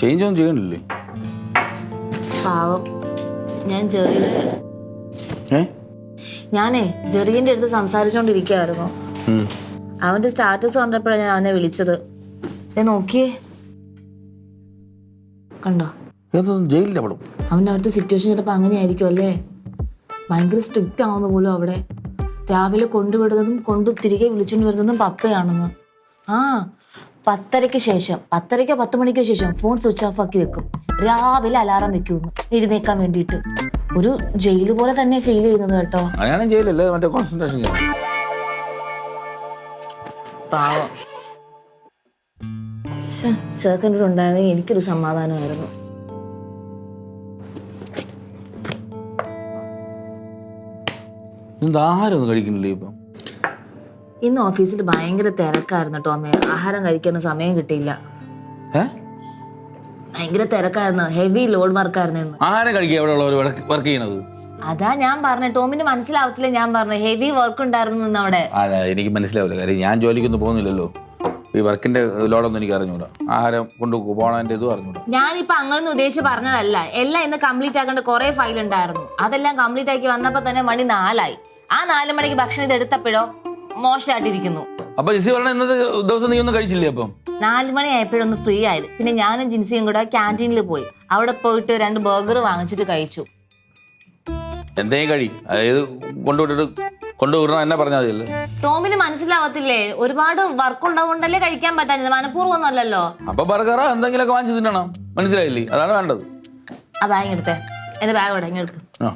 Change ഒന്നും ചെയ്യണില്ലേ? പാവം. ഞാൻ ജെറിയുടെ ഏ? ഞാനേ ജെറിയന്റെ അടുത്ത് സംസാരിച്ചോണ്ടിരിക്കായിരുന്നു ഉം. അവന്റെ സ്റ്റാറ്റസ് കണ്ടപ്പോഴാണ് ഞാൻ അവനെ വിളിച്ചത്. ഞാൻ നോക്കിയേ. കണ്ടോ? ഇതൊന്നും ജയിലില്ല അവന്റെ അവിടുത്തെ സിറ്റുവേഷൻ ചിലപ്പോൾ അങ്ങനെയായിരിക്കും അല്ലേ? ഭയങ്കര സ്ട്രിക്റ്റ് ആവുന്ന പോലും അവിടെ. രാവിലെ കൊണ്ടുവിടുന്നതും കൊണ്ടു തിരികെ വിളിച്ചുകൊണ്ട് വരുന്നതും പപ്പയാണെന്ന്. ആ പത്തരയ്ക്ക് ശേഷം പത്തരയ്ക്കോ പത്ത് മണിക്കോ ശേഷം ഫോൺ സ്വിച്ച് ഓഫ് ആക്കി വെക്കും. രാവിലെ അലാറം വെക്കും എഴുന്നേക്കാൻ വേണ്ടിയിട്ട്. ഒരു ജയിൽ പോലെ തന്നെ ഫീൽ ചെയ്യുന്നത് കേട്ടോ. ജയിലല്ലേ മറ്റേ കോൺസെൻട്രേഷൻ പാവം. കൂടെ ഉണ്ടായിരുന്നെങ്കിൽ എനിക്കൊരു സമാധാനമായിരുന്നു. എന്താ ആഹാരം ഒന്നും കഴിക്കുന്നില്ലേ ഇപ്പം? ഇന്ന് ഓഫീസിൽ ഭയങ്കര തിരക്കായിരുന്നു ടോമെ ആഹാരം കഴിക്കാൻ സമയം കിട്ടിയില്ല. ഭയങ്കര തിരക്കായിരുന്നു. ഹെവി ലോഡ് വർക്കായിരുന്നു ഇന്ന്. ആഹാരം കഴിക്കുക ഉള്ളവർ വർക്ക് ചെയ്യണത് അതാ ഞാൻ പറഞ്ഞ. ടോമിന് മനസ്സിലാവത്തില്ല ഞാൻ പറഞ്ഞു. ഹെവി വർക്ക് ഉണ്ടായിരുന്നു ഇന്ന് അവിടെ. ഞാൻ- എനിക്ക് മനസ്സിലാവില്ല. കാര്യം ഞാൻ ജോലിക്കൊന്നും പോകുന്നില്ലല്ലോ. ഈ വർക്കിന്റെ ലോഡൊന്നും എനിക്ക് അറിഞ്ഞൂടാ. ആഹാരം കൊണ്ടു പോകണതിന്റെ ഇതും അറിഞ്ഞൂടാ. ഞാനിപ്പോ അങ്ങനൊന്നും ഉദ്ദേശിച്ച് പറഞ്ഞതല്ല. എല്ലാം ഇന്ന് കംപ്ലീറ്റ് ആക്കേണ്ട കുറെ ഫയൽ ഉണ്ടായിരുന്നു. അതെല്ലാം കംപ്ലീറ്റ് ആക്കി വന്നപ്പോ തന്നെ മണി നാലായി. ആ നാല് മണിക്ക് ഭക്ഷണം ഇത് എടുത്തപ്പോഴോ? മോശമായിട്ടിരിക്കുന്നു അപ്പൊ ജിസി പറഞ്ഞ ഇന്നത്തെ ദിവസം നീ ഒന്നും കഴിച്ചില്ലേ അപ്പം? നാല് മണി ആയപ്പോഴൊന്ന് ഫ്രീ ആയത്. പിന്നെ ഞാനും ജിൻസിയും കൂടെ ക്യാന്റീനിൽ പോയി. അവിടെ പോയിട്ട് രണ്ട് ബർഗർ വാങ്ങിച്ചിട്ട് കഴിച്ചു. എന്തേ കഴി? അതായത് കൊണ്ടുവിട്ടിട്ട് കൊണ്ടുവിടണം എന്നെ പറഞ്ഞാൽ മതിയല്ലേ? ടോമിന് മനസ്സിലാവത്തില്ലേ? ഒരുപാട് വർക്ക് ഉണ്ടാവുകൊണ്ടല്ലേ കഴിക്കാൻ പറ്റാഞ്ഞത്. മനഃപൂർവം ഒന്നും അല്ലല്ലോ. അപ്പൊ ബർഗറോ എന്തെങ്കിലുമൊക്കെ വാങ്ങിച്ചു തിന്നണം. മനസ്സിലായില്ലേ? അതാണ് വേണ്ടത്. ബാഗ് എടുത്തേ എന്റെ ബാഗ് ഇവിടെ ഇങ്ങ് ആ.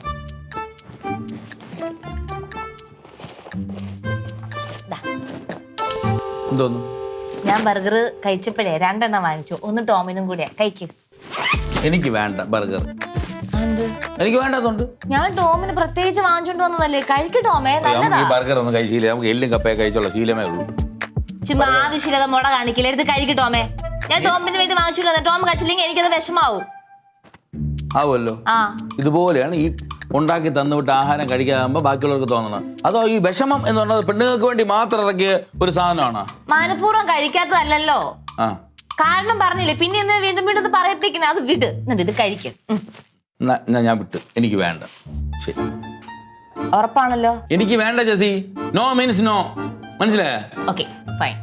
എന്തോന്നു? ഞാൻ ബർഗർ കഴിച്ചപ്പോഴേ രണ്ടെണ്ണം വാങ്ങിച്ചു. ഒന്ന് ടോമിനും കൂടിയാ. കഴിക്ക്. എനിക്ക് വേണ്ട ബർഗർ. എനിക്ക് വേണ്ടതുണ്ട്. ഞാൻ ടോമിന് പ്രത്യേകിച്ച് വാങ്ങിച്ചോണ്ട് വന്നതല്ലേ? കഴിക്ക് ടോമേ നല്ലതാ ഈ ബർഗർ ഒന്നും കഴിച്ചില്ല. നമുക്ക് എല്ലും കപ്പയെ കഴിച്ചോളൂ. ശീലമേ ഉള്ളൂ. ചുമ്മാ ആവശ്യമില്ലാതെ മുട കാണിക്കില്ല? എടുത്ത് കഴിക്ക് ടോമേ. ഞാൻ ടോമിന് വേണ്ടി വാങ്ങിച്ചോണ്ട് വന്നത് ടോം കഴിച്ചില്ലെങ്കിൽ എനിക്കത് വിഷമാവും. ആവുമല്ലോ. ഇതുപോലെയാണ് ഈ ഉണ്ടാക്കി തന്നുവിട്ട് ആഹാരം കഴിക്കാതാകുമ്പോ ബാക്കിയുള്ളവർക്ക് തോന്നണം. അതോ ഈ വിഷമം എന്ന് പറഞ്ഞത് പെണ്ണുങ്ങൾക്ക് വേണ്ടി മാത്രം ഇറക്കിയ ഒരു സാധനമാണ്? മനഃപൂർവം കഴിക്കാത്തതല്ലല്ലോ. ആ. കാരണം പറഞ്ഞില്ലേ പിന്നെ എന്തിനാ വീണ്ടും വീണ്ടും പറയിപ്പിക്കുന്നത് അത് വിട്. എന്നിട്ട് ഇത് കഴിക്ക. ഞാൻ വിട്ടു. എനിക്ക് വേണ്ട. ശരി. ഉറപ്പാണല്ലോ? എനിക്ക് വേണ്ട ജസി നോ മീൻസ് നോ മനസ്സിലായ? ഓക്കെ ഫൈൻ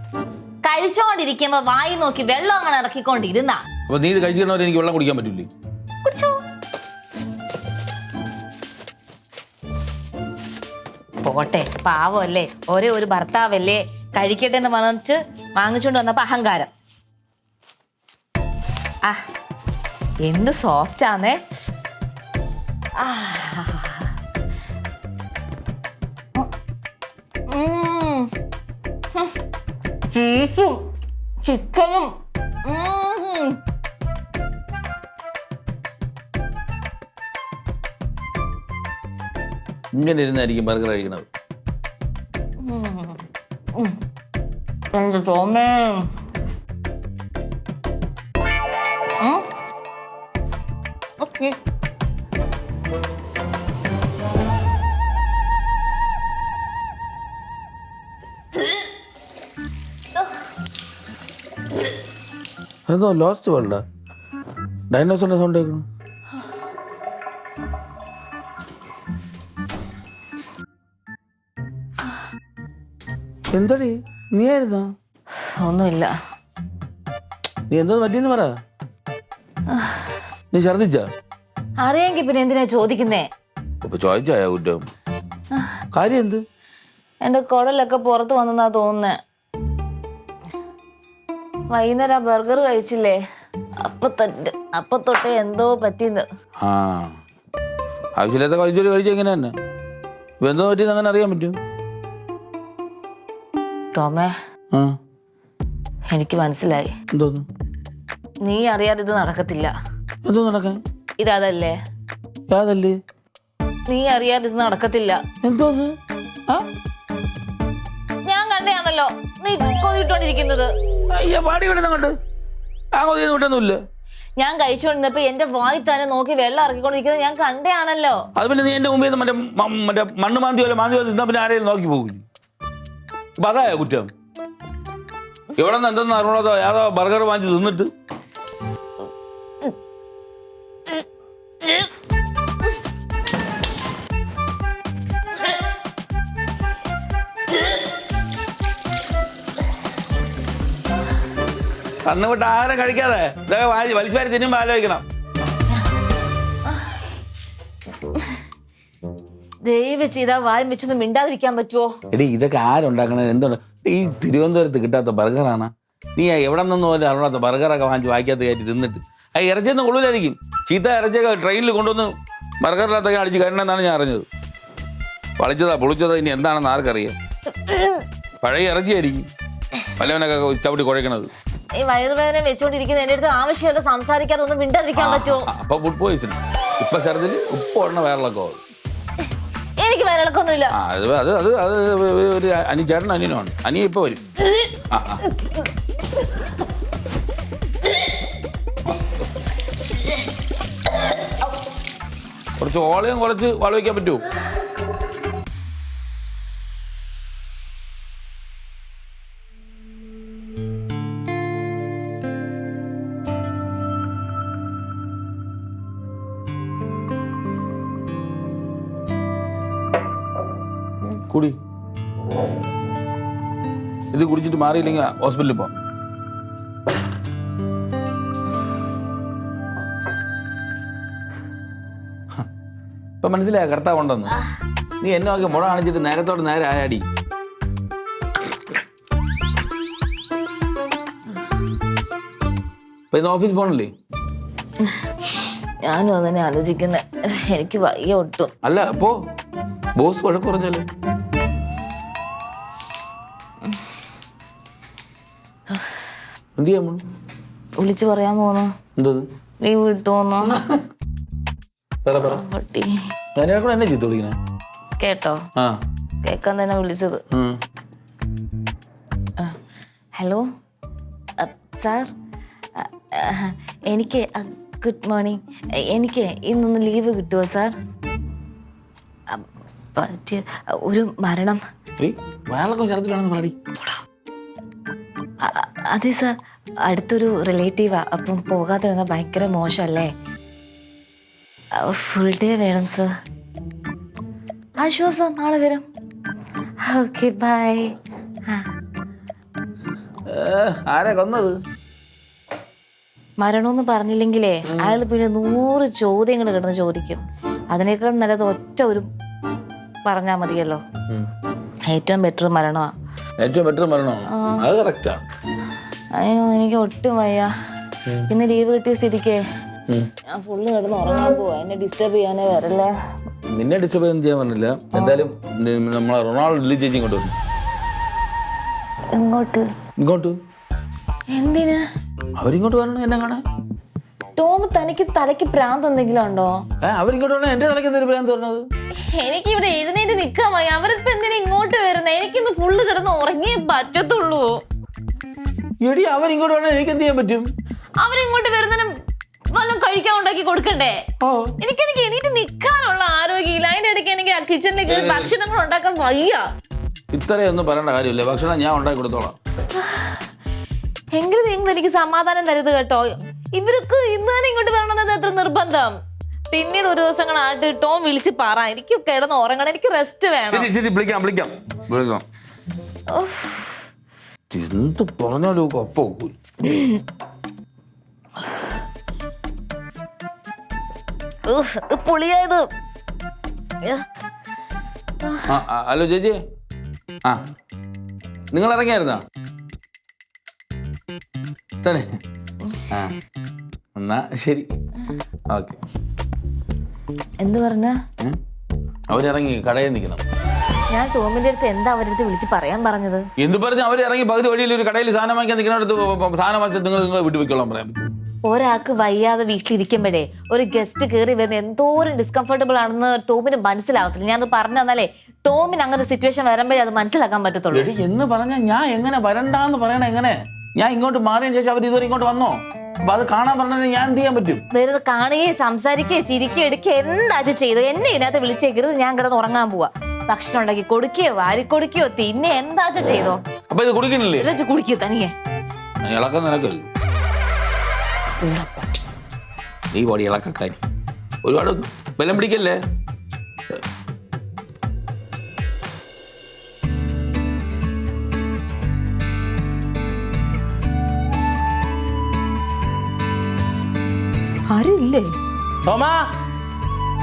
കഴിച്ചോണ്ടിരിക്കുമ്പോ വായി നോക്കി വെള്ളം അങ്ങനെ ഇറക്കിക്കൊണ്ടിരുന്ന. അപ്പൊ നീ ഇത് കഴിച്ചിരുന്നവരെ എനിക്ക് വെള്ളം കുടിക്കാൻ പറ്റൂലേ? കുടിച്ചോ. പോട്ടെ പാവമല്ലേ? ഒരേ ഒരു ഭർത്താവല്ലേ? കഴിക്കട്ടെ എന്ന് പറഞ്ഞ് വാങ്ങിച്ചുകൊണ്ട് വന്നപ്പോ അഹങ്കാരം. ആ എന്ത് സോഫ്റ്റ് ആന്നേ. ചീസും ചിക്കനും ഇങ്ങനെ ഇരുന്നായിരിക്കും ബർഗർ കഴിക്കണത് തോമേ. ഓക്കേ. എന്തോ ലോസ്റ്റ് വേൾഡാ ഡൈനോസറിന്റെ സൗണ്ട് കേൾക്കണം എന്തടി? നീ ആയിരുന്നോ? ഒന്നുമില്ല. നീ എന്തോ പറ്റിയെന്ന് പറ. നീ ഛർദിച്ച? അറിയാമെങ്കിൽ പിന്നെ എന്തിനാ ചോദിക്കുന്നേ? ഇപ്പൊ ചോദിച്ചായ കുറ്റം? കാര്യം എന്ത് എന്റെ കുടലൊക്കെ പുറത്ത് വന്നെന്നാ തോന്നുന്നേ. വൈകുന്നേരം ആ ബർഗർ കഴിച്ചില്ലേ? അപ്പൊ തന്നെ അപ്പൊ തൊട്ടേ എന്തോ പറ്റിന്ന് ആ. ആവശ്യമില്ലാത്ത കഴിച്ചോട് കഴിച്ചെങ്ങനെ തന്നെ എന്തോ പറ്റിയെന്ന് അങ്ങനെ അറിയാൻ പറ്റും. ടോമേ. എനിക്ക് മനസ്സിലായി. എന്തോന്ന്? നീ അറിയാതെ ഇത് നടക്കത്തില്ല. എന്തോ നടക്കാൻ? ഇതല്ലേ യാതല്ലേ? നീ അറിയാതെ ഇത് നടക്കത്തില്ല. എന്തോന്ന്? ഞാൻ കണ്ടയാണല്ലോ. നീ കൊതിട്ടോണ്ടിരിക്കുന്നത്. അയ്യ പാടി വിടുന്ന അങ്ങോട്ട്. ആ വിട്ടൊന്നുമില്ല. ഞാൻ കഴിച്ചുകൊണ്ടിരുന്നപ്പോ എന്റെ വായി തന്നെ നോക്കി വെള്ളം ഇറക്കിക്കൊണ്ടിരിക്കുന്നത് ഞാൻ കണ്ടയാണല്ലോ. അത് പിന്നെ നീ എന്റെ മുമ്പിൽ മറ്റേ മറ്റേ മണ്ണ് മാന്തി പോലെ മാന്തി പോലെ പിന്നെ ആരെയും നോക്കി ഇപ്പൊ അതായ കുറ്റം? എവിടെ നിന്ന് എന്തെന്ന് അറിയണതോ ഏതോ ബർഗർ വാങ്ങി തിന്നിട്ട്? തന്നുവിട്ട് ആഹാരം കഴിക്കാതെ ഇതൊക്കെ വലിച്ചാരി തിന്നുമ്പോ ആലോചിക്കണം. ദയവ് ചെയ്താ വായം വെച്ചൊന്നും മിണ്ടാതിരിക്കാൻ പറ്റുമോ എടി ഇതൊക്കെ ആരുണ്ടാക്കണത്? എന്തുണ്ട് ഈ തിരുവനന്തപുരത്ത് കിട്ടാത്ത ബർഗറാണ്. നീ എവിടെ നിന്ന് പോലും അറിയാത്ത ബർഗറൊക്കെ വാങ്ങിച്ച് വായിക്കാത്ത കയറ്റി തിന്നിട്ട്. ആ ഇറച്ചിയൊന്നും കൊള്ളില്ലായിരിക്കും ചീത്ത ഇറച്ചിയൊക്കെ ട്രെയിനിൽ കൊണ്ടുവന്ന് ബർഗറിനകത്തൊക്കെ അടിച്ച് കഴിഞ്ഞെന്നാണ് ഞാൻ അറിഞ്ഞത്. വളിച്ചതാ പൊളിച്ചതാ ഇനി എന്താണെന്ന് ആർക്കറിയാം? പഴയ ഇറച്ചിയായിരിക്കും. വല്ലവനൊക്കെ ചവിട്ടി കുഴക്കണത്. ഈ വയറുവേദന വെച്ചോണ്ടിരിക്കുന്ന എന്റെ അടുത്ത് ആവശ്യമില്ല സംസാരിക്കാതെ ഒന്നും മിണ്ടാതിരിക്കാൻ പറ്റുമോ അപ്പൊ ഫുഡ് പോയിസൺ ഇപ്പൊ ചെറുതിൽ ഉപ്പ് ഉടനെ വയറിളക്കോ എനിക്ക് വയറിളക്കൊന്നുമില്ല ആ അത് അത് അത് അത് ഒരു അനി ചേട്ടൻ അനിയനുമാണ്. അനിയ ഇപ്പൊ വരും. ആ ആ. കുറച്ച് ഓളയും കുറച്ച് വളവയ്ക്കാൻ പറ്റുമോ? കുടി. ഇത് കുടിച്ചിട്ട് മാറിയില്ലെങ്കിൽ ഹോസ്പിറ്റലിൽ പോകാം ഇപ്പൊ മനസ്സിലായ കർത്താവ് ഉണ്ടെന്ന്? നീ എന്നെ നോക്കി മുഴ കാണിച്ചിട്ട് നേരത്തോട് നേരെ ആയാടി. ഇപ്പൊ ഇന്ന് ഓഫീസ് പോണല്ലേ? ഞാനും അതന്നെ ആലോചിക്കുന്നേ. എനിക്ക് വയ്യ ഒട്ടും. അല്ല അപ്പോ ബോസ് വഴക്ക് എന്ത് ചെയ്യാൻ പോണു? വിളിച്ചു പറയാൻ പോന്നു. ലീവ് കിട്ടുമെന്നോ പറ പറ. പട്ടി. ഞാനെ കൂടെ എന്നെ ചീത്ത വിളിക്കണേ. കേട്ടോ? ആ. കേൾക്കാൻ തന്നെ വിളിച്ചത്. ഉം. ഹലോ? സാർ? എനിക്ക് ഗുഡ് മോർണിംഗ്. എനിക്ക് ഇന്നൊന്ന് ലീവ് കിട്ടുമോ സാർ? പറ്റിയ ഒരു മരണം. എടീ, വയറിളക്കം ശരത്തിലാണെന്ന് അതെ സർ. അടുത്തൊരു റിലേറ്റീവാ. അപ്പം പോകാതെ വന്നാൽ ഭയങ്കര മോശമല്ലേ ഫുൾ ഡേ വേണം സർ. ആശ്വാസം? നാളെ വരും. Okay bye. ആ. ആരാ കൊന്നത്? മരണമെന്ന് പറഞ്ഞില്ലെങ്കിലേ അയാൾ പിന്നെ നൂറ് ചോദ്യങ്ങൾ കിടന്ന് ചോദിക്കും. അതിനേക്കാൾ നല്ലത് ഒറ്റ ഒരു പറഞ്ഞാൽ മതിയല്ലോ. ഏറ്റവും ബെറ്റർ മരണമാ ഏറ്റവും ബെറ്റർ മരണമാണ് അത് കറക്റ്റാണ് അയ്യോ എനിക്ക് ഒട്ടും വയ്യ. ഇന്ന് ലീവ് കിട്ടിയ സ്ഥിതിക്ക് ഞാൻ ഫുള്ള് കിടന്ന് ഉറങ്ങാൻ പോവാ. എന്നെ ഡിസ്റ്റർബ് ചെയ്യാനേ വരല്ലേ? നിന്നെ ഡിസ്റ്റർബ് ഒന്നും ചെയ്യാൻ പറഞ്ഞില്ല എന്തായാലും നമ്മളെ റൊണാൾഡോ ചേച്ചി ഇങ്ങോട്ട് വന്നു. ഇങ്ങോട്ട് ഇങ്ങോട്ട്? എന്തിനാ? അവരിങ്ങോട്ട് വരണം എന്നെ കാണാൻ. ടോം തനിക്ക് തലയ്ക്ക് പ്രാന്ത് എന്തെങ്കിലും ഉണ്ടോ? അവരിങ്ങോട്ട് എന്റെ തലയ്ക്ക് എന്തൊരു പറഞ്ഞത്? എനിക്ക് ഇവിടെ എഴുന്നേറ്റ് നിക്കാൻ വയ്യ. അവരിപ്പോ എന്തിനാ ഇങ്ങോട്ട് വരുന്നത് എനിക്കിന്ന് ഫുള്ള് കിടന്ന് ഉറങ്ങിയേ പറ്റത്തുള്ളൂ. എടി അവരിങ്ങോട്ട് വരണം എനിക്ക് എന്ത് ചെയ്യാൻ പറ്റും? അവരിങ്ങോട്ട് വരുന്നതിനും വല്ലതും കഴിക്കാൻ ഉണ്ടാക്കി കൊടുക്കണ്ടേ? ഓ. എനിക്കെനിക്ക് എണീറ്റ് നിക്കാനുള്ള ആരോഗ്യമില്ല. അതിന്റെ ഇടയ്ക്ക് എനിക്ക് ആ കിച്ചണിലേക്ക് ഭക്ഷണങ്ങൾ ഉണ്ടാക്കാൻ വയ്യ. ഇത്രയൊന്നും പറയേണ്ട കാര്യമില്ല. ഭക്ഷണം ഞാൻ ഉണ്ടാക്കി കൊടുത്തോളാം. എങ്കിലും നിങ്ങൾ എനിക്ക് സമാധാനം തരുത് കേട്ടോ. ഇവർക്ക് ഇന്ന് തന്നെ ഇങ്ങോട്ട് വരണമെന്നത് എത്ര നിർബന്ധം? പിന്നീട് ഒരു ദിവസം ആട്ട് ടോം വിളിച്ച് പറ. എനിക്ക് കിടന്ന് ഉറങ്ങണം. എനിക്ക് റെസ്റ്റ് വേണം. ശരി ശരി വിളിക്കാം വിളിക്കാം. വിളിക്കാം. ഉഫ്. എന്ത് പറഞ്ഞാലും ഒക്കെ ഒപ്പം ഒക്കൂല. ഉഫ്, ഇത് പൊളിയായത് ആ ആ, ഹലോ ചേച്ചി ആ നിങ്ങൾ ഇറങ്ങിയായിരുന്നോ? തന്നെ ആ എന്നാ ശരി. ഓക്കെ. എന്ത് പറഞ്ഞ? അവരിറങ്ങി കടയിൽ നിൽക്കണം. ഞാൻ ടോമിന്റെ അടുത്ത് എന്താ അവരുടെ അടുത്ത് വിളിച്ച് പറയാൻ പറഞ്ഞത്? എന്ത് പറഞ്ഞ് അവരിറങ്ങി പകുതി വഴിയിൽ ഒരു കടയിൽ സാധനം വാങ്ങിക്കാൻ നിൽക്കുന്നിടത്ത് സാധനം വാങ്ങിച്ച നിങ്ങൾ നിങ്ങൾ വീട്ടിൽ വെക്കോളാൻ പറയാൻ ഒരാൾക്ക് വയ്യാതെ വീട്ടിലിരിക്കുമ്പോഴേ ഒരു ഗസ്റ്റ് കയറി വരുന്ന എന്തോരം ഡിസ്കംഫർട്ടബിൾ ആണെന്ന് ടോമിന് മനസ്സിലാവത്തില്ല. ഞാൻ പറഞ്ഞു തന്നാലേ ടോമിന് അങ്ങനെ സിറ്റുവേഷൻ വരുമ്പോഴേ അത് മനസ്സിലാക്കാൻ പറ്റത്തുള്ളൂ. എന്ന് പറഞ്ഞാൽ ഞാൻ എങ്ങനെ വരണ്ടെന്ന് പറയണ എങ്ങനെ? ഞാൻ ഇങ്ങോട്ട് മാറിയതിനു ശേഷം അവർ ഇതുവരെ ഇങ്ങോട്ട് വന്നോ? അപ്പൊ അത് കാണാൻ പറഞ്ഞാൽ ഞാൻ എന്ത് ചെയ്യാൻ പറ്റും? വെറുതെ കാണുകയും സംസാരിക്കുകയും ചിരിക്കുകയും എടുക്കുക എന്താ ചെയ്തത്? എന്നെ ഇതിനകത്ത് വിളിച്ചേക്കരുത് ഞാൻ കിടന്ന് ഉറങ്ങാൻ പോവാ. ഭക്ഷണം ഉണ്ടാക്കി കൊടുക്കുകയോ വാരി കൊടുക്കുകയോ തിന്നെ എന്താ ചെയ്തോ? അപ്പൊ ഇത് കുടിക്കണില്ലേ ഇരച്ച് കുടിക്കോ തനിയെ. ഇളക്കം നിനക്കല്ലോ? നീ പൊടി ഇളക്കക്കാരി. ഒരുപാട് ബലം പിടിക്കല്ലേ? ആരും ഇല്ലേ തോമാ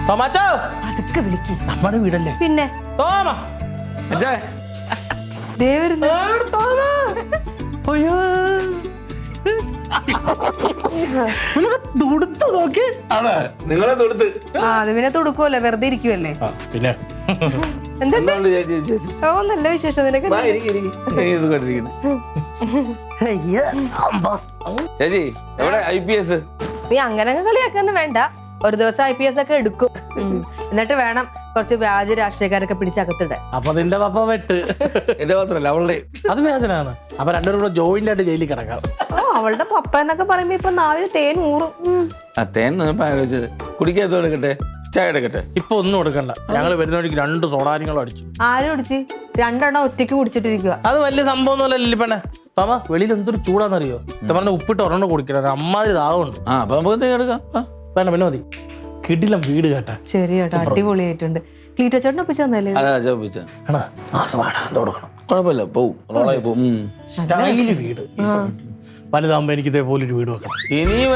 തോമാച്ചോ അതൊക്കെ വിളിക്ക്. നമ്മുടെ വീടല്ലേ? പിന്നെ? തോമാ. അയ്യോ. തുടുത്ത് നോക്കി. ആണ്? നിങ്ങളെ തൊടുത്ത്. ആ അത് പിന്നെ തുടുക്കുമല്ലേ വെറുതെ ഇരിക്കുവല്ലേ? പിന്നെ. ഓ നല്ല വിശേഷം. നിനക്ക് ചേച്ചി എവിടെ? I P S? നീ അങ്ങനെ അങ്ങ് കളിയാക്കൊന്നും വേണ്ട. ഒരു ദിവസം ഐ പി എസ് ഒക്കെ എടുക്കും. എന്നിട്ട് വേണം കുറച്ച് വ്യാജ രാഷ്ട്രീയക്കാരൊക്കെ പിടിച്ചകത്തിടാൻ അപ്പൊ നിന്റെ പപ്പ വെട്ട്. എന്റെ മാത്രല്ല അവളുടെ. അത് വ്യാജനാണ്. അപ്പൊ രണ്ടുപേരും കൂടെ ജോയിന്റ് ആയിട്ട് ജയിലിൽ കിടക്കാം. ഓ അവളുടെ പപ്പ എന്നൊക്കെ പറയുമ്പോ ഇപ്പൊ നാല് തേൻ ഊറും. ആ തേൻ ആലോചിച്ചത്? കുടിക്കാത്ത എടുക്കട്ടെ? ചായ എടുക്കട്ടെ? ഇപ്പൊ ഒന്നും കൊടുക്കണ്ട ഞങ്ങൾ വരുന്ന വഴിക്ക് രണ്ട് സോഡാനികളും അടിച്ചു. ആരും കുടിച്ച് രണ്ടെണ്ണം ഒറ്റയ്ക്ക് കുടിച്ചിട്ടിരിക്കുക അത് വലിയ സംഭവമൊന്നുമല്ല ലില്ലിപ്പണ്ണെ. തോമ വെളിയിൽ എന്തൊരു ചൂടാന്നറിയോ? ഇത് പറഞ്ഞ ഉപ്പിട്ട് ഒരെണ്ണം കുടിക്കണം. അമ്മാതിരി ദാഹമുണ്ട്. ആ അപ്പൊ നമുക്ക് എന്തെങ്കിലും എടുക്കാം. ആ. വേണ്ട പിന്നെ മതി. കിടിലം വീട് കേട്ടാ. ശരി കേട്ടോ അടിപൊളിയായിട്ടുണ്ട്. ക്ലീറ്റ ചേട്ടൻ ഒപ്പിച്ച് തന്നല്ലേ? ഇത്? അതാ ചോദിച്ച ആണോ? മാസമാണ് എന്ത് കൊടുക്കണം. കുഴപ്പമില്ല പോവും. റോളായി പോവും. ഉം. സ്റ്റൈൽ വീട്. വലുതാകുമ്പോ എനിക്ക് ഇതേപോലെ ഒരു വീട് വെക്കണം. ഇനിയും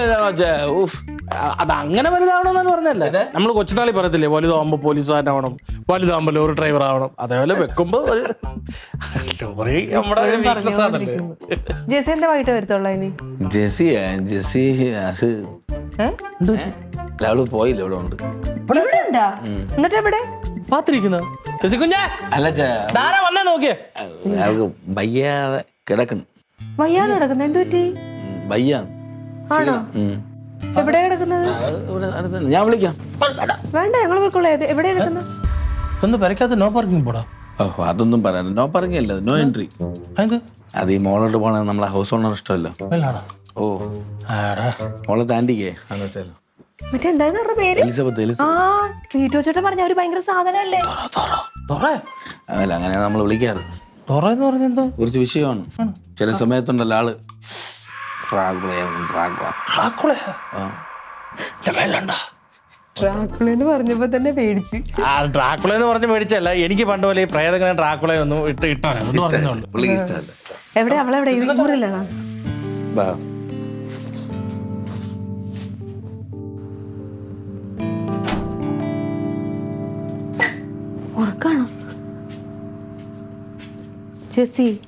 ഊഫ് അ- അത് അങ്ങനെ വലുതാവണമെന്നാണ് പറഞ്ഞല്ലേ നമ്മൾ കൊച്ചുനാളി പറയത്തില്ലേ വലുതാവുമ്പോ പോലീസുകാരനാവണം വലുതാവുമ്പോ ലോറി ഡ്രൈവർ ആവണം അതേപോലെ വെക്കുമ്പോ ഒരു ലോറി നമ്മുടെ. ജെസി എന്താ വൈകിട്ട് വരത്തുള്ള ഇനി? ജെസിയാ ജെസി അത് അവൾ പോയില്ല ഇവിടെ ഉണ്ട്. എന്നിട്ട് എവിടെ? പാത്തിരിക്കുന്ന കുഞ്ഞേ അല്ല അച്ഛാ ധാരാ വന്നേ നോക്കിയേ? അവൾക്ക് വയ്യാതെ കിടക്കണം വയ്യാതെ കിടക്കുന്ന. എന്ത് പറ്റി ഉം, ആണോ? എവിടെ കിടക്കുന്നത്. ഞാൻ വിളിക്കാം. വേണ്ട ഞങ്ങൾ പോയിക്കോളെ. എവിടെ കിടക്കുന്നത്? ഒന്ന് പരക്കാത്ത നോ പാർക്കിംഗ് പോടാ. ഓ അതൊന്നും പറയാൻ നോ പറഞ്ഞല്ല നോ എൻട്രി അത് അത് ഈ മോളോട്ട് പോണ നമ്മളെ ഹൗസ് ഓണർ ഇഷ്ടമല്ലോ. ഓ. ആടാ. മോളെ താണ്ടിക്കേ അന്ന് വെച്ചാലോ മറ്റേ അവരുടെ പേര്? എലിസബത്ത് ആ എലിസബത്ത് ക്ലീറ്റോ ചേട്ടൻ പറഞ്ഞ അവർ ഭയങ്കര സാധനല്ലേ തുറ. അല്ല അങ്ങനെയാണ് നമ്മൾ വിളിക്കാറ്. തുറ എന്ന് കുറച്ച് വിഷയമാണ്. ചില സമയത്തുണ്ടല്ലോ ആൾ. ഡ്രാക്കുള എന്ന് പറഞ്ഞപ്പോ തന്നെ പേടിച്ച്. ആ ഡ്രാക്കുള എന്ന് പറഞ്ഞ് പേടിച്ചല്ല. എനിക്ക് പണ്ട് പോലെ ഈ പ്രേതങ്ങനെ ഡ്രാക്കുള ഒന്നും ഇട്ട് ഇട്ടാണ്. അതൊന്നും പറഞ്ഞോണ്ട് എവിടെ? അവളെവിടെ ഊരിലാണോ ബാ. ഉറക്കാണോ? ജെസി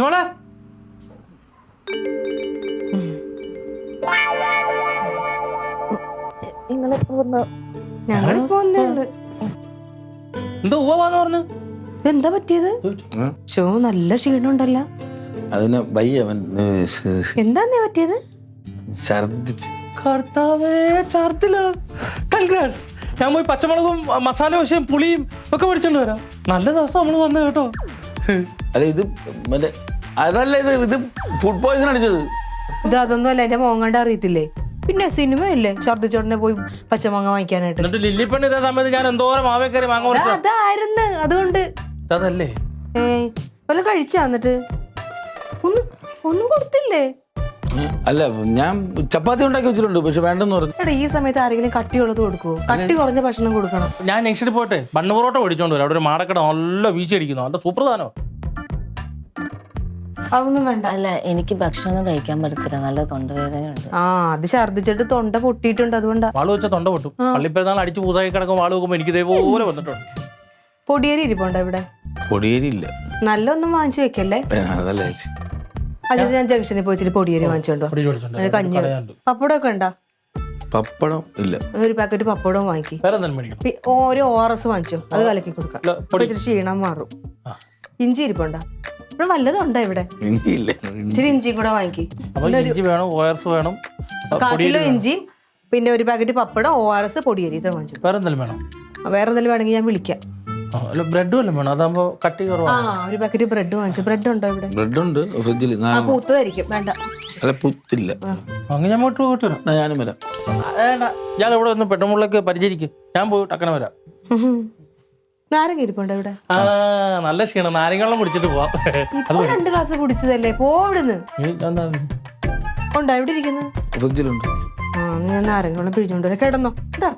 മോളെ? ഞങ്ങളിപ്പോ വന്നേ ഉള്ളു. എന്തോ ഉവ്വാന്ന് പറഞ്ഞു. എന്താ പറ്റിയത്. ഷോ നല്ല ക്ഷീണമുണ്ടല്ലോ. അതിന് വയ്യ അവൻ. എന്താന്നേ പറ്റിയത്? ഛർദിച്ച്. കർത്താവേ ചാർത്തിൽ കൺഗ്രാറ്റ്സ് ഞാൻ പോയി പച്ചമുളകും മസാല ദോശയും പുളിയും ഒക്കെ മേടിച്ചോണ്ട് വരാം. നല്ല ദിവസം നമ്മൾ വന്നു കേട്ടോ. അല്ല ഇത് മറ്റേ അതല്ല ഇത് ഇത് ഫുഡ് പോയിസൺ അടിച്ചത്. ഇത് അതൊന്നും അല്ല എന്റെ മോങ്ങണ്ട അറിയത്തില്ലേ? പിന്നെ സിനിമയല്ലേ? ഛർദിച്ചോടനെ പോയി പച്ചമാങ്ങ വാങ്ങിക്കാനായിട്ട്. എന്നിട്ട് ലില്ലിപ്പണ്ണ് ഇതേ സമയത്ത് ഞാൻ എന്തോരം മാവേ കയറി മാങ്ങ ആ, അതായിരുന്നു. അതുകൊണ്ട്. അതല്ലേ? ഏയ് വല്ല കഴിച്ചാ എന്നിട്ട്? ഒന്നും ഒന്നും കൊടുത്തില്ലേ? അല്ല ഞാൻ ചപ്പാത്തി ഉണ്ടാക്കി വെച്ചിട്ടുണ്ട് പക്ഷെ വേണ്ടെന്ന് പറഞ്ഞു. എടാ ഈ സമയത്ത് ആരെങ്കിലും കട്ടി ഉള്ളത് കൊടുക്കുവോ കട്ടി കുറഞ്ഞ ഭക്ഷണം കൊടുക്കണം. ഞാൻ നെക്സ്റ്റ് പോട്ടെ. ബണ്ണ് പൊറോട്ട മേടിച്ചോണ്ട് വരാം. അവിടെ ഒരു മാടക്കട നല്ല വീശി അടിക്കുന്നു. നല്ല സൂപ്പർ സാധനം അതൊന്നും വേണ്ട. അല്ല എനിക്ക് ഭക്ഷണം കഴിക്കാൻ പറ്റത്തില്ല. നല്ല തൊണ്ടവേദനയുണ്ട്. ആ അത് ഛർദ്ദിച്ചിട്ട് തൊണ്ട പൊട്ടിയിട്ടുണ്ട് അതുകൊണ്ടാ. വാൾ വെച്ച തൊണ്ട പൊട്ടും. പള്ളിപ്പെരുന്നാൾ അടിച്ച് പൂസാക്കി കിടക്കും വാൾ വെക്കുമ്പോൾ എനിക്ക് ഇതേപോലെ വന്നിട്ടുണ്ട്. പൊടിയേരി ഇരിപ്പുണ്ടോ ഇവിടെ? പൊടിയേരി ഇല്ല. നല്ല ഒന്നും വാങ്ങിച്ചു വെക്കല്ലേ? അതല്ലേ ചേച്ചി. അത് ഞാൻ ജംഗ്ഷനിൽ പോയിച്ചിട്ട് പൊടിയേരി വാങ്ങിച്ചോണ്ടോ കഞ്ഞി. പപ്പടമൊക്കെ ഉണ്ടോ? പപ്പടം ഇല്ല. ഒരു പാക്കറ്റ് പപ്പടവും വാങ്ങിക്കി. ഒരു ഓ ആർ എസ് വാങ്ങിച്ചോ? അത് കലക്കി കൊടുക്കാം. ക്ഷീണം മാറും. ഇഞ്ചി ഇരിപ്പുണ്ടോ? ഇവിടെ വല്ലതുണ്ടോ ഇവിടെ? ഇഞ്ചിയില്ല. ഇച്ചിരി ഇഞ്ചിയും കൂടെ വാങ്ങിക്കി. അപ്പൊ ഇഞ്ചി വേണം? ഓയർസ് വേണം. കാ കിലോ ഇഞ്ചിയും പിന്നെ ഒരു പാക്കറ്റ് പപ്പടം ഒ ആർ എസ് പൊടിയരി ഇത്ര വാങ്ങിച്ചു. വേറെ എന്തെങ്കിലും വേണം? വേറെ എന്തെങ്കിലും വേണമെങ്കിൽ ഞാൻ വിളിക്കാം. ആ, അല്ല ബ്രെഡ് വല്ലതും വേണം. അതാകുമ്പോ കട്ടി ആ കുറവാണ് ഒരു പാക്കറ്റ് ബ്രെഡ് വാങ്ങിച്ചു. ബ്രെഡ് ഉണ്ടോ ഇവിടെ? ബ്രെഡ് ഉണ്ട് ഫ്രിഡ്ജിൽ ആ പൂത്തതായിരിക്കും. വേണ്ട. അല്ല പുത്തില്ല. അങ്ങനെ ഞാൻ പോയിട്ട് വരാം. ഞാനും വരാം. വേണ്ട. ഞാൻ ഇവിടെ ഒന്ന് പരിചരിക്കും. ഞാൻ പോയി ടക്കണ വരാം. നാരങ്ങ ഇരിപ്പുണ്ടോ ഇവിടെ ആ നല്ല ക്ഷീണം. നാരങ്ങളും കുടിച്ചിട്ട് പോവാം. ഇപ്പൊ രണ്ട് ഗ്ലാസ് കുടിച്ചതല്ലേ? പോവിടുന്ന് ഉണ്ടോ? എവിടെ ഇരിക്കുന്നു? ഫ്രിഡ്ജിലുണ്ട്. ആ എന്നാ ഞാൻ നാരങ്ങ വെള്ളം പിഴിഞ്ഞോണ്ട് വരാം. കിടന്നോ കേട്ടോ.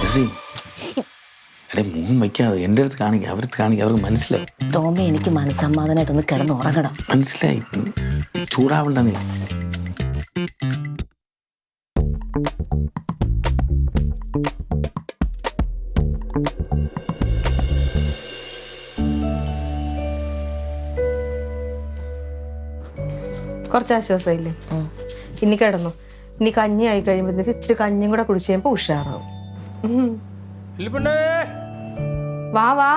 ചേച്ചി എടേ മുഖം വയ്ക്കാതെ എന്റെ അടുത്ത് കാണിക്കുക അവർക്ക് കാണിക്കുക അവർക്ക് മനസ്സിലായി. തോമ എനിക്ക് കിടന്ന് ഉറങ്ങണം. മനസ്സിലായി. ചൂടാവണ്ട കുറച്ച് ആശ്വാസമായില്ലേ? ഇനി കിടന്നു. ഇനി കഞ്ഞി ആയി കഴിയുമ്പോഴത്തേക്ക് ഇച്ചിരി കഞ്ഞിയും കൂടെ കുടിച്ച് കഴിയുമ്പോൾ ഉഷാറാവും. വാ വാ.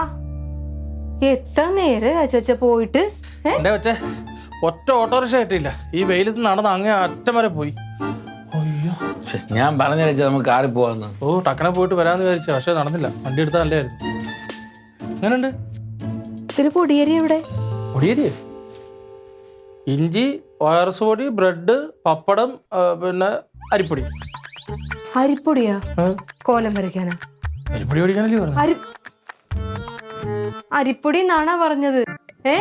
എത്ര നേരം അച്ചാച്ച പോയിട്ട്? ഒറ്റ ഓട്ടോറിക്ഷ കിട്ടിയില്ല ഈ വെയിലത്ത് നടന്ന് അങ്ങനെ അറ്റം വരെ പോയി. അയ്യോ. ഞാൻ പറഞ്ഞ വെച്ചാൽ നമുക്ക് കാറി പോവാന്ന്. ഓ ടക്കനെ പോയിട്ട് വരാന്ന് വിചാരിച്ചു. പക്ഷെ നടന്നില്ല. വണ്ടി എടുത്താൽ നല്ലായിരുന്നു എങ്ങനെയുണ്ട് ഇത്തിരി പൊടിയേരി എവിടെ? പൊടിയരി ഇഞ്ചി വയറസ് പൊടി ബ്രെഡ് പപ്പടം ആ, പിന്നെ അരിപ്പൊടി. അരിപ്പൊടിയാ? കോലം വരയ്ക്കാനാ. അരിപ്പൊടി മേടിക്കാനല്ലേ പറഞ്ഞു അരി അരിപ്പൊടി എന്നാണാ പറഞ്ഞത്. ഏ?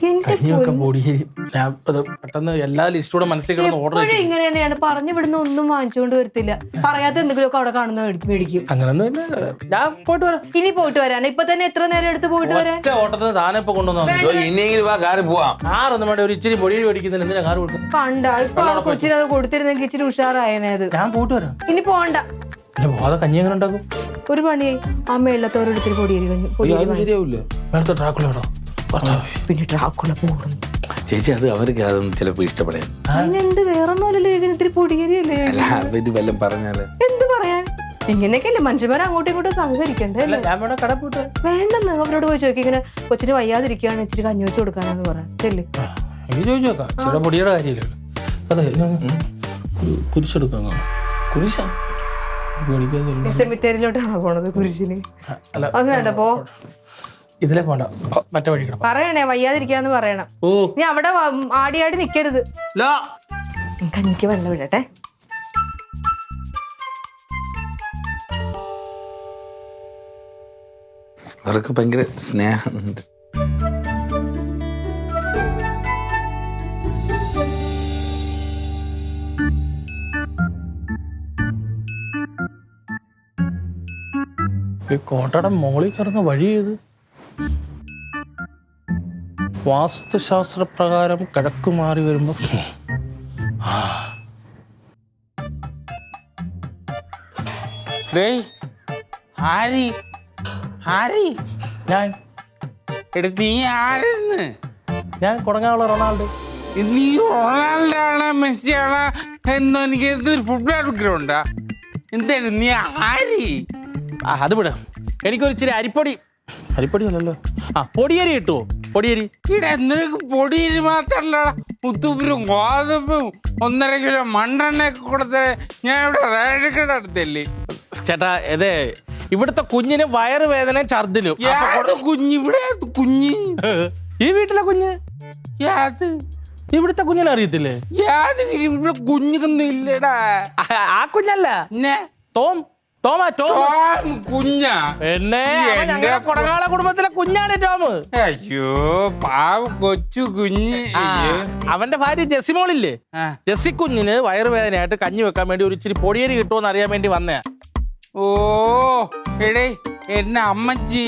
കഞ്ഞിയൊക്കെ അത് പെട്ടെന്ന് എല്ലാ ലിസ്റ്റൂടെ മനസ്സിൽ കിടന്ന് ഓർഡർ എപ്പോഴും ഇങ്ങനെ തന്നെയാണ് പറഞ്ഞു വിടുന്ന ഒന്നും വാങ്ങിച്ചുകൊണ്ട് വരത്തില്ല. പറയാത്ത എന്തെങ്കിലുമൊക്കെ അവിടെ കാണുന്ന മേടി- മേടിക്കും. അങ്ങനൊന്നും ഇല്ല. ഞാൻ പോയിട്ട് വരാം. ഇനി പോയിട്ട് വരാൻ ഇപ്പൊ തന്നെ എത്ര നേരം എടുത്ത് പോയിട്ട് വരാൻ? ഒറ്റ ഓട്ടത്തിന് താനെ ഇപ്പൊ കൊണ്ടുവന്നു ഇനിയെങ്കിലും വാ കാറിൽ പോവാം. കാറൊന്നും വേണ്ട. ഒരു ഇച്ചിരി പൊടിയിൽ മേടിക്കുന്നതിന് എന്തിനാ കാർ കൊടുത്തു കണ്ട ഇപ്പൊ ആ കൊച്ചിന് അത് കൊടുത്തിരുന്നെങ്കിൽ ഇച്ചിരി ഉഷാറായനെ അത്. ഞാൻ പോയിട്ട് വരാം. ഇനി പോണ്ട. പിന്നെ പോകാതെ കഞ്ഞി എങ്ങനെ ഉണ്ടാക്കും? ഒരു പണിയായി. ആ മേളത്തോരോട് ഇത്തിരി പൊടിയേരി കഞ്ഞി ശരിയാവില്ല നേരത്തെ ട്രാക്കുലോടോ പിന്നെ ട്രാക്കുള്ള പോകും ചേച്ചി അത് അവർക്ക് അതൊന്നും ചിലപ്പോ ഇഷ്ടപ്പെടാൻ. അതിനെന്ത് വേറൊന്നുമല്ലല്ലോ പൊടിയരിയല്ലേ പൊടിയേരി അല്ലേ അല്ല അവർ വല്ലതും പറഞ്ഞാൽ. എന്ത് പറയാൻ? ഇങ്ങനെയൊക്കെയല്ലേ മനുഷ്യന്മാരെ അങ്ങോട്ടും ഇങ്ങോട്ടും സഹകരിക്കണ്ടേ വേണ്ടെന്ന് അവരോട് പോയി ചോദിക്കും. ഇങ്ങനെ കൊച്ചിന് വയ്യാതിരിക്കുകയാണ് ഇച്ചിരി കഞ്ഞി വെച്ച് കൊടുക്കാനെന്ന് ചോദിച്ചു നോക്കാം. ചില പൊടിയുടെ കാര്യമില്ലല്ലോ അതെ കുരിശെടുക്കാം. കുരിശ? സെമിത്തേരിയിലോട്ടാണോ പോണത് കുരിശിന്? അല്ല. അത് വേണ്ട പോ. ഇതിലെ പോണ്ട. മറ്റേ വഴി കിടക്കാം പറയണേ വയ്യാതിരിക്കാന്ന് പറയണം. ഓ. നീ അവിടെ വ- ആടി ആടി നിക്കരുത്. ലാ. കഞ്ഞിക്ക് വെള്ളം വിടട്ടെ അവർക്ക് ഭയങ്കര സ്നേഹമുണ്ട് ഈ കോട്ടയുടെ മോളിൽ കിടന്ന് വഴി ഏത് വാസ്തുശാസ്ത്ര പ്രകാരം കിഴക്ക് മാറി വരുമ്പോ ഹാരി ആരി ഞാൻ. എടാ നീ ആരെന്ന്? ഞാൻ കൊടങ്ങാനുള്ള റൊണാൾഡോ. നീ റൊണാൾഡാണ് മെസ്സിയാണ് എന്നോ എനിക്ക് ഫുട്ബോൾ ഗ്രൗണ്ടാ എന്താണ് നീ ആരി? ആ അത് വിടാം. എനിക്കൊരു ഇച്ചിരി അരിപ്പൊടി. അരിപ്പൊടി അല്ലല്ലോ. ആ പൊടിയരി കിട്ടുമോ പൊടിയരി. ഇവിടെ നിനക്ക് പൊടിയിൽ മാത്രല്ല മുത്തുപ്പിലും ഗോതമ്പും ഒന്നര കിലോ മണ്ണെണ്ണയൊക്കെ കൊടുത്തേ ഞാൻ ഇവിടെ റേഷൻ കട അടുത്തല്ലേ ചേട്ടാ അതെ ഇവിടുത്തെ കുഞ്ഞിന് വയറുവേദന ഛർദിലും. കുഞ്ഞ്? ഇവിടെ കുഞ്ഞ്? ഈ വീട്ടിലെ കുഞ്ഞ്? യാത് ഇവിടുത്തെ കുഞ്ഞിനെ അറിയത്തില്ലേ? യാത് ഇവിടെ കുഞ്ഞുകൊന്നും ഇല്ലടാ. ആ, കുഞ്ഞല്ല. തോം. ടോമാ ടോം ടോം കുഞ്ഞാ. എന്നെ അവൻ എന്റെ ഞങ്ങളുടെ കൊടകാള കുടുംബത്തിലെ കുഞ്ഞാണ് ടോം. അയ്യോ പാവ കൊച്ചു കുഞ്ഞ്. ആ. അവന്റെ ഭാര്യ ജെസിമോളില്ലേ ആ. ജെസി കുഞ്ഞിന് വയറുവേദനയായിട്ട് കഞ്ഞി വെക്കാൻ വേണ്ടി ഒരു ഇച്ചിരി പൊടിയരി കിട്ടുമോ അറിയാൻ വേണ്ടി വന്നേ ഓ എടേ എന്നെ അമ്മച്ചി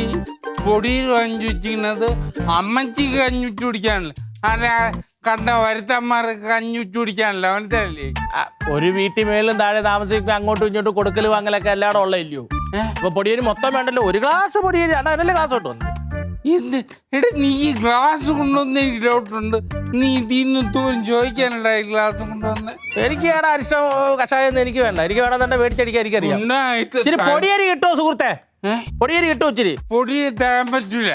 പൊടിയിൽ കഞ്ഞി വെച്ചിരിക്കുന്നത് അമ്മച്ചിക്ക് കഞ്ഞുറ്റ് കുടിക്കാനല്ല? അല്ല കണ്ട വരുത്തന്മാർക്ക് കഞ്ഞുറ്റ് കുടിക്കാനല്ല മനസ്സിലല്ലേ ഒരു വീട്ടിൽ മേലും താഴെ താമസിക്കുക അങ്ങോട്ടും ഇങ്ങോട്ടും കൊടുക്കൽ വാങ്ങലൊക്കെ എല്ലായിടും ഉള്ള. ഇല്ലയോ അപ്പൊ പൊടിയേരി മൊത്തം വേണ്ടല്ലോ ഒരു ഗ്ലാസ് പൊടിയേരി ആണ് അതിനല്ലേ ഗ്ലാസ് കൊണ്ട് വന്നു. എന്ത് എടാ നീ ഈ ഗ്ലാസ് കൊണ്ടുവന്ന് എനിക്ക് ഡൗട്ടുണ്ട്. നീ ഇതിന്ന് തോറും ചോദിക്കാനല്ല ഈ ഗ്ലാസ് കൊണ്ടുവന്ന്? എനിക്ക് വേണം അരിഷ്ടം കഷായം എനിക്ക് വേണ്ട. എനിക്ക് വേണം തന്നെ മേടിച്ചടിക്കാൻ എനിക്കറിയാം. ഇച്ചിരി പൊടിയരി കിട്ടുമോ സുഹൃത്തെ? പൊടിയേരി പൊടിയരി കിട്ടുമോ ഇച്ചിരി? പൊടിയേരി തരാൻ പറ്റൂല.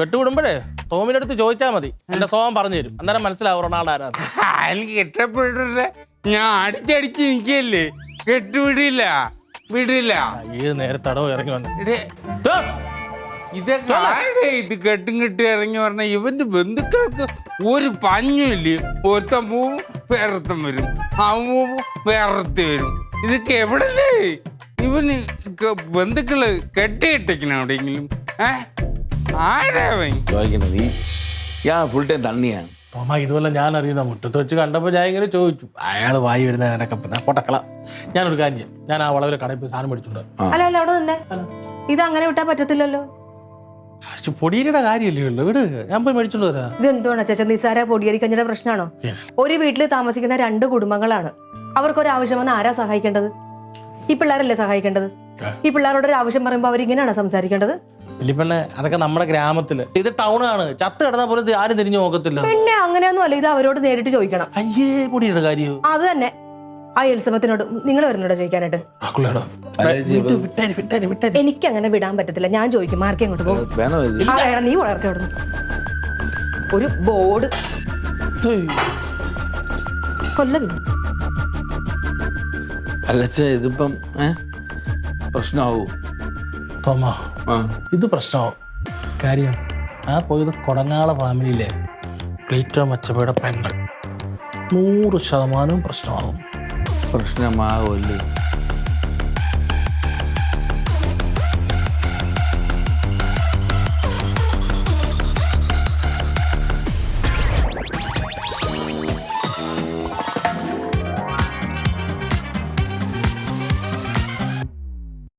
കെട്ടുവിടുമ്പോഴേ ടോമിന്റെ അടുത്ത് ചോദിച്ചാൽ മതി എന്റെ സോമം പറഞ്ഞു തരും. അന്നേരം മനസ്സിലാവും റൊണാൾഡോ ആരാന്ന്. ആ, എനിക്ക് കെട്ടപ്പെട്ടിട്ട് ഞാൻ അടിച്ചടിച്ച് നിൽക്കല്ലേ കെട്ടുവിടില്ല. വിടില്ല. ഈ നേരത്തടവ് ഇറങ്ങി വന്നു. ഇതൊക്കെ ആരുടെ ഇത് കെട്ടും കെട്ടി ഇറങ്ങി പറഞ്ഞ ഇവന്റെ ബന്ധുക്കൾക്ക് ഒരു പഞ്ഞുമില്ല ഒരുത്തൻ പോവും വേറെ വരും. അവൻ പോവും വേറൊരുത്തി വരും. ഇതൊക്കെ എവിടല്ലേ? ഇവന് ക- ബന്ധുക്കൾ കെട്ടിയിട്ടിരിക്കണം എവിടെയെങ്കിലും? ഏ? ആരാവൻ നീ? ഞാൻ ഫുൾ ടൈം തണ്ണിയാണ്. അമ്മ ഇതുപോലെ ഞാൻ അറിയുന്ന മുറ്റത്ത് വെച്ച് കണ്ടപ്പോൾ ഞാൻ ഇങ്ങനെ ചോദിച്ചു. അയാൾ വായി വരുന്ന ഞാനൊക്കെ പിന്നെ പൊട്ടക്കള ഞാനൊരു കാര്യം ചെയ്യാം. ഞാൻ ആ വളവിലെ കടയിൽ പോയി സാധനം മേടിച്ചിട്ടുണ്ട് അല്ല അല്ല അവിടെ നിന്നേ. ഇത് അങ്ങനെ വിട്ടാൻ പറ്റത്തില്ലല്ലോ. പക്ഷെ പൊടിയുടെ കാര്യമല്ലേ ഉള്ളൂ. വീട് ഞാൻ പോയി മേടിച്ചോണ്ട് വരാ. ഇത് എന്തുവാണ് ചേച്ചാ നിസാര പൊടിയരി കഞ്ഞിയുടെ പ്രശ്നമാണോ? ഒരു വീട്ടിൽ താമസിക്കുന്ന രണ്ട് കുടുംബങ്ങളാണ്. അവർക്കൊരു ആവശ്യം വന്നാൽ ആരാ സഹായിക്കേണ്ടത്? ഈ പിള്ളേരല്ലേ സഹായിക്കേണ്ടത്? ഈ പിള്ളേരോട് ഒരു ആവശ്യം പറയുമ്പോൾ അവരിങ്ങനെയാണ് സംസാരിക്കേണ്ടത്? അതൊക്കെ നമ്മുടെ ഗ്രാമത്തിൽ. ഇത് ടൗൺ ആണ്. ചത്ത് കിടന്ന പോലെ ഇത് ആരും തിരിഞ്ഞു നോക്കത്തില്ല. പിന്നെ അങ്ങനെയൊന്നും അല്ല. ഇത് അവരോട് നേരിട്ട് ചോദിക്കണം. അയ്യേ പൊടിയുടെ കാര്യം. അത് തന്നെ. ആ എലിസബത്തിനോട് നിങ്ങൾ വരുന്നുണ്ടോ ചോദിക്കാനായിട്ട്? ആക്കുള്ളേടാ. അല്ല ചേച്ചി, വിട്ട് വിട്ടേര്, വിട്ടേര്, വിട്ടേര്. എനിക്ക് അങ്ങനെ വിടാൻ പറ്റത്തില്ല. ഞാൻ ചോദിക്കും. മാർക്ക് അങ്ങോട്ട് പോകും? വേണോ ചേച്ചി? ആ വേണം നീ വളർക്കെ അവിടുന്ന്. ഒരു ബോർഡ്. ഉയ്യ്. കൊല്ലം. അല്ല ചേ ഇതിപ്പം ഏ? പ്രശ്നമാവൂ. തോമാ ഇത് പ്രശ്നമാവും. കാര്യം ആ പോയത് കൊടങ്ങാള ഫാമിലിയിലെ ക്ലീറ്റോ മച്ചപ്പയുടെ പെങ്ങൾ. നൂറ് ശതമാനവും പ്രശ്നമാവും. പ്രശ്നമാവുമല്ലേ